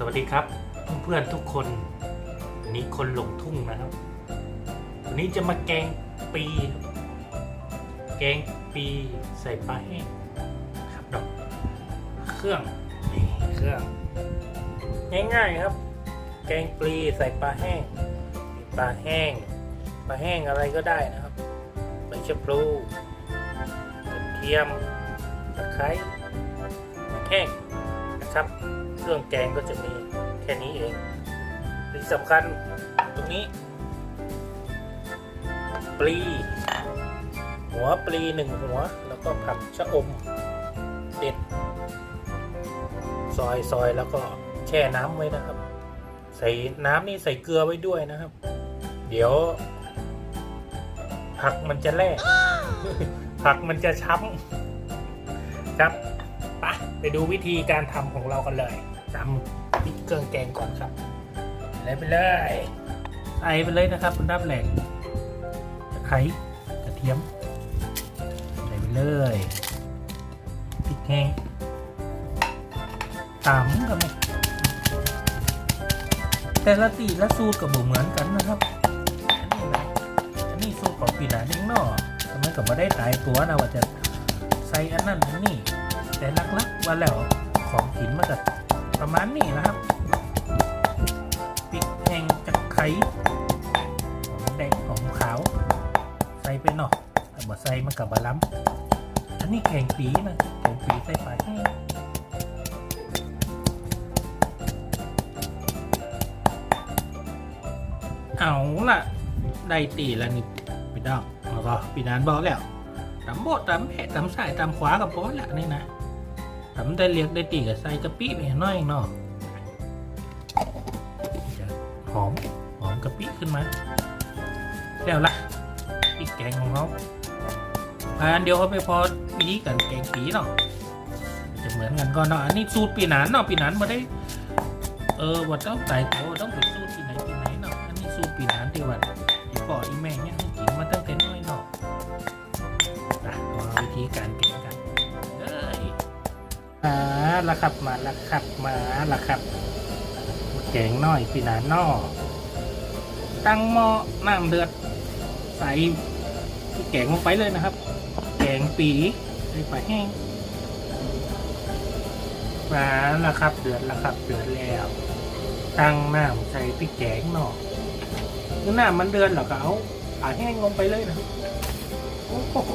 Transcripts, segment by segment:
สวัสดีครับเพื่อนๆทุกคนวันนี้คนหลงทุ่งนะครับ วันนี้จะมาแกงปี แกงปีใส่ปลาแห้งครับดอกเครื่องนี่เครื่อง ง่ายๆครับ แกงปลีใส่ปลาแห้งปลาแห้งปลาแห้งอะไรก็ได้นะครับใบชะพลูกระเทียมตะไคร้แห้ง นะครับ เครื่องแกงก็จะมีแค่นี้เองที่สำคัญตรงนี้ ปลี หัวปลีหนึ่งหัว แล้วก็ผักชะอมเด็ด ซอยซอยแล้วก็แช่น้ำไว้นะครับ ใส่น้ำนี่ใส่เกลือไว้ด้วยนะครับ เดี๋ยว ผักมันจะแล่ผักมันจะช้ำครับ ไปไปดูวิธีการทำของเรากันเลยตำพริกเครื่องแกงก่อนครับใส่ไปเลยใส่ไปเลยนะครับคุณดับแหลกตะไคร้กระเทียมใส่ไปเลยพริกแห้งตำกันเลยแต่ละตีละสูตรกับบ่เหมือนกันนะครับอันนี้นะอันนี้สูตรของปีหนาเองเนาะทำไมกับมาได้ตายตัวนะว่าจะใส่อันนั้นอันนี้ แต่ลักๆว่าแล้วของกินมาจากประมาณนี้นะครับพริกแห้งตะไคร้หอมแดงหอมขาว ใส่ไปหน่อยแต่บ่ใส่มันกับบะล้ำอันนี้แข่งปีนะแข่งปีใส่ปลาแห้งเอาล่ะ ได้ตีแล้วนี่พี่ดอกแล้วก็พี่นานบอกแล้วตำโบตำแผะตำสายตำขวากับโป๊ดแหละนี่นะ ตำได้เรียกได้ตีกับใส่กะปิไปหน่อยเนาะหอมหอมกะปิขึ้นมาแล้วละพริกแกงของเขาอันเดียวเขาไปพอปีกันแกงปีเนาะจะเหมือนกันก็เนาะอันนี้สูตรปีหนานเนาะปีหนานมาได้เออว่าต้องไต่โตต้องไปสูตรที่ไหนที่ไหนเนาะอันนี้สูตรปีหนานที่ว่าอีพ่ออีแม่เนี่ยกินมาตั้งแต่น้อยเนาะอะวิธีการแกงกัน มาละครับมาละครับมาละครับแกงน้อยพี่หนานนอตั้งหม้อน้ำเดือดใส่แกงลงไปเลยนะครับ แกงปีใส่ปลาแห้งมาละครับเดือดละครับเดือดแล้ว ตั้งน้ำใส่พริกแกงหน่อเมื่อน้ำมันเดือดเราก็เอาปลาแห้งลงไปเลยนะครับโอ้โห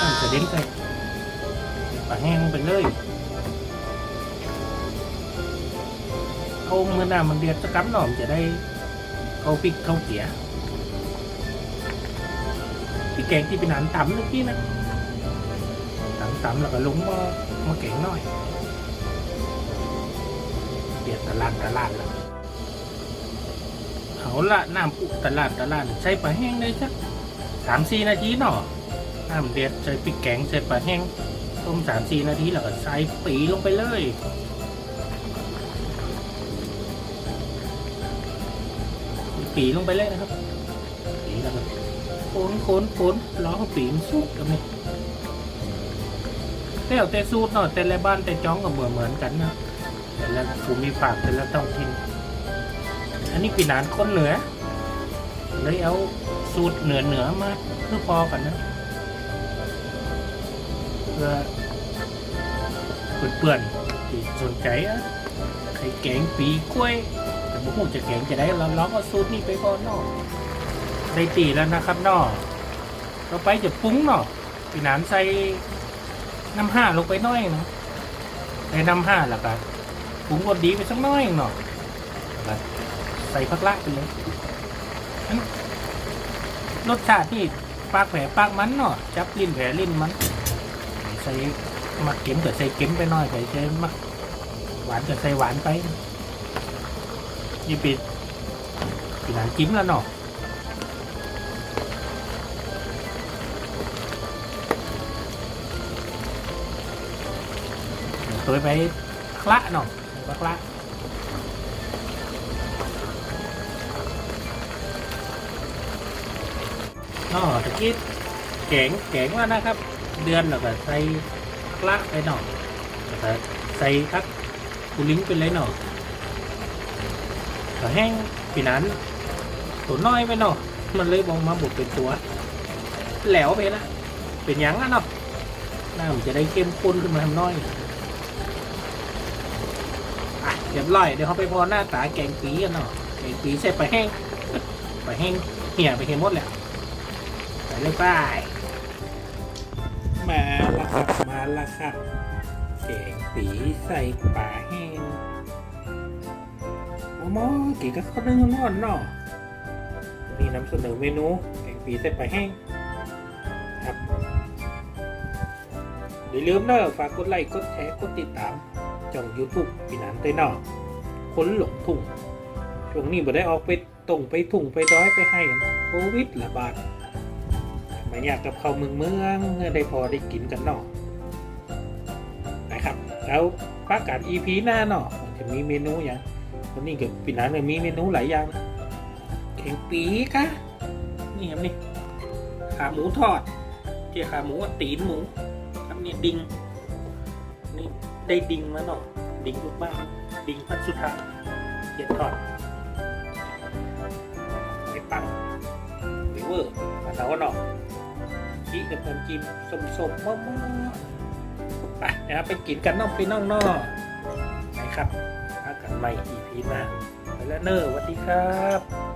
ตั้งจะเด้งใส่ ปลาแห้งไปเลยเอาเมื่อน้ามันเดือดจะกำหน่อมจะได้เขาพริกเขาเกียร์พี่แกงที่เป็นอาหารต่ำเมื่อกี้นะต่ำต่ำแล้วก็ลงมามาแกงหน่อยเดือดตะลานตะลานแล้วเอาละน้ำปุตะลานตะลานใช้ปลาแห้งได้สักสามสี่นาทีเนาะน้ำเดือดใส่พริกแกงใส่ปลาแห้ง ต้มสามสี่นาทีแล้วก็ใส่ปีลงไปเลยปีลงไปเลยนะครับปีแล้วก็โคนโคนโคนล้อปีมันสุกกันเลยแล้วแต่สูตรเนาะแต่ละบ้านแต่จ้องก็เหมือนเหมือนกันนะแต่ละภูมิภาคแต่ละท้องถิ่นอันนี้ปีนานคนเหนือเลยเอาสูตรเหนือเหนือมาเพื่อพอกันนะ พื่อเพื่อนๆที่สนใจอะไข่แกงปีกล้วย แต่บุกจะแกงจะได้เราลองเอาสูตรนี้ไปก่อนเนาะได้ตีแล้วนะครับเนาะต่อไปจะปรุงเนาะพี่นานใส่น้ำห้าลงไปหน้อยนะใส่น้ำห้าแล้วก็ปรุงรสดีไปสักน้อยเนาะแล้วก็ใส่ผักละไปเลยรสชาติที่ปากแผลปากมันเนาะจับลิ้นแผลลิ้นมัน ใส่มักเก็มก็ใส่เก็มไปหน่อยใส่ใส่มักหวานก็ใส่หวานไปยี่ปิดปีหนังจิ้มแล้วเนาะตัวไปคละเนาะไปคละอ๋อตะกี้แกงแกงแล้วนะครับ เดือนแล้วก็ใส่คละไปหน่อยแล้วก็ใส่ทักกูลิงไปเลยหน่อยก็แห้งปีนั้น ตัวน้อยไปเนาะมันเลยบองมาบุกเป็นตัว แหลวไปละเป็นยังอะเนาะน้ำจะได้เข้มข้นขึ้นมาทำน้อยอะเรียบร้อยเดี๋ยวเขาไปพอหน้าตาแกงปีกันเนาะแกงปีใส่ปแห้งไปแห้งเหี่ยไปเห็นหมดแล้วไปเลยไป้าย มาละครับมาละครับแกงปีใส่ปลาแห้งโอ้โหมกี่ก็เขาเรื่องร้อนเนาะมีนำเสนอเมนูแกงปีใส่ปลาแห้งครับอย่าลืมเนอะฝากกดไลค์กดแชร์กดติดตามช่อง YouTube ปีนันเต้นอคนหลงทุ่งช่วงนี้บ่ได้ออกไปตรงไปทุ่งไปดอยไปให้โควิดระบาด ไม่อยากกับเขาวเมืองเมืองเมื่อได้พอได้กินกันเนาะนะครับ แล้วพักการ EP หน้าเนาะมันจะมีเมนูอย่างวันนี้กับปีนันเนี่ยมีเมนูหลายอย่างแข็งปีกะนี่ครับนี่ขาหมูทอดเจียขาหมูตีนหมู ครับนี่ดิงนี่ได้ดิงมาหน่อยดิงลูกบ้านดิงพัดสุธาเจียทอดไปปังเวอร์มาสาวหน่อย จีกับคนกินสมสมๆมะม่วไปนะครับไปกินกันนองไปนองนอกไปครับพักกันใหม่ EP หน้าไปแล้วเนอร์สวัสดีครับ